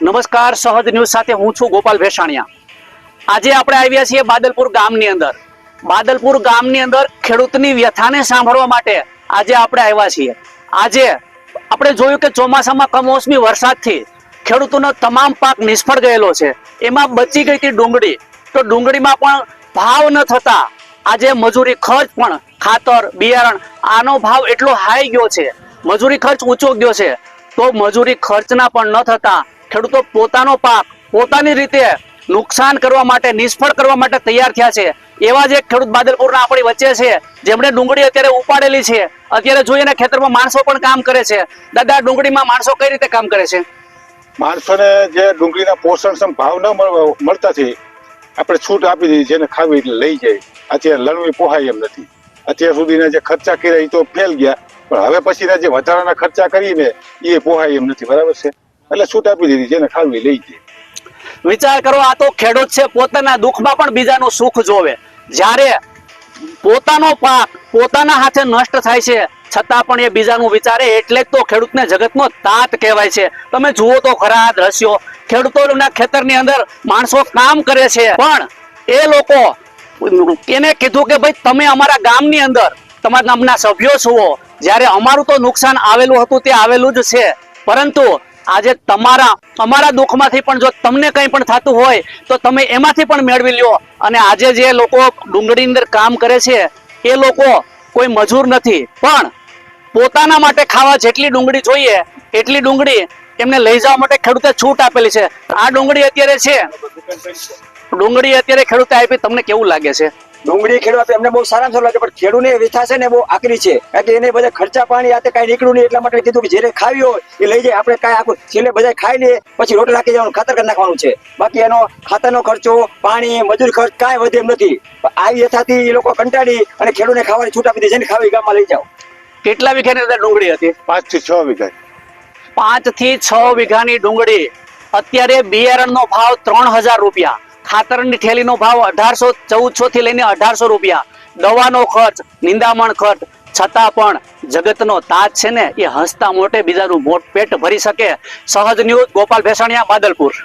નમસ્કાર, સહજ ન્યૂઝ સાથે હું છું ગોપાલ ભેસાણિયા. આજે આપણે આવ્યા છીએ બાદલપુર ગામની અંદર. બાદલપુર ગામની અંદર ખેડૂતની વ્યથાને સાંભળવા માટે આજે આપણે આવ્યા છીએ. આજે આપણે જોયું કે ચોમાસામાં કમોસમી વરસાદથી ખેડૂતોનો તમામ પાક નિષ્ફળ ગયેલો છે. એમાં બચી ગઈ હતી ડુંગળી. તો ડુંગળીમાં પણ ભાવ ન થતા આજે મજૂરી ખર્ચ પણ ખાતર, બિયારણ, આનો ભાવ એટલો હાઈ ગયો છે. મજૂરી ખર્ચ ઊંચો ગયો છે. તો મજૂરી ખર્ચના પણ ન થતા ખેડૂતો પોતાનો પાક પોતાની રીતે નુકસાન કરવા માટે, નિષ્ફળ કરવા માટે તૈયાર થયા છે. એવા જ એક ખેડૂત બાદલપુરના આપણી વચ્ચે છે. જેમણે ડુંગળી અત્યારે ઉપાડેલી છે. અત્યારે જોઈએ ખેતરમાં માણસો પણ કામ કરે છે. દાદા, ડુંગળીમાં માણસો કઈ રીતે કામ કરે છે? માણસોને જે ડુંગળીના પોષણક્ષમ ભાવ ન મળતાથી આપણે છૂટ આપી દીધી જેને ખાવી લઈ જાય. અત્યારે લણવી પોહાય એમ નથી. અત્યાર સુધીના જે ખર્ચા કર્યા એ તો ફેલ ગયા. પણ હવે પછીના જે વધારાના ખર્ચા કરીને એ પોહાય એમ નથી. બરાબર છે? એટલે છૂટ આપી દીધી જેને ખાવી લઈ જાય વિચાર કરો, આ તો ખેડૂત છે, પોતાના દુઃખમાં પણ બીજાનું સુખ જોવે. જ્યારે પોતાનો પાક પોતાના હાથે નષ્ટ થાય છે, છતાં પણ એ બીજાનું વિચારે, એટલે જ તો ખેડૂતને જગતનો તાત કહેવાય છે. તમે જુઓ તો ખરા દ્રશ્યો. ખેડૂતોના ખેતરની અંદર માણસો કામ કરે છે, પણ એ લોકો એને કીધું કે ભાઈ, તમે અમારા ગામની અંદર, તમારા ગામના સભ્યો છો. જ્યારે અમારું તો નુકસાન આવેલું હતું, તે આવેલું જ છે. પરંતુ આજે તમારા અમારા દુઃખમાંથી પણ જો તમને કંઈ પણ થતું હોય, તો તમે એમાંથી પણ મેળવી લ્યો. અને આજે જે લોકો ડુંગળીની અંદર કામ કરે છે, એ લોકો કોઈ મજૂર નથી. પણ પોતાના માટે ખાવા જેટલી ડુંગળી જોઈએ, એટલી ડુંગળી એમને લઈ જવા માટે ખેડૂતે છૂટ આપેલી છે. આ ડુંગળી અત્યારે છે. ડુંગળી અત્યારે ખેડૂતે આપી, તમને કેવું લાગે છે? ડુંગળી ખેડવા એમને બહુ સારા સારું લાગે પણ ખેડૂને વ્યથા છે ને બહુ આકરી છે. કારણ કે એને બધા ખર્ચા પાણી આતે કાંઈ નીકળ્યું નહીં એટલા માટે કીધું કે જેને ખાવી હોય એ લઈ જાય આપણે કાંઈ આખું છેલ્લે બધા ખાઈ લઈએ પછી રોટલા નાખી જવાનું ખાતર કરી નાખવાનું છે. બાકી એનો ખાતરનો ખર્ચો પાણી મજૂર ખર્ચ કાંઈ વધે એમ નથી. આ વ્યથાથી એ લોકો કંટાળી અને ખેડૂને ખાવાની છૂટ આપી દે જેને ખાવી ગામમાં લઈ જાઓ. કેટલા વીઘાની અંદર ડુંગળી હતી? પાંચથી છ વીઘા. પાંચથી છ વીઘાની ડુંગળી. અત્યારે બિયારણનો ભાવ ત્રણ હજાર રૂપિયા. ખાતરની થેલીનો ભાવ અઢારસો ચૌદસો થી લઈને અઢારસો રૂપિયા. દવાનો ખર્ચ, નિંદામણ ખર્ચ, છતાં પણ જગતનો તાજ છે ને, એ હસતા મોટે બીજાનું મોટ પેટ ભરી શકે. સહજ ન્યૂઝ, ગોપાલ ભેસાણિયા, બાદલપુર.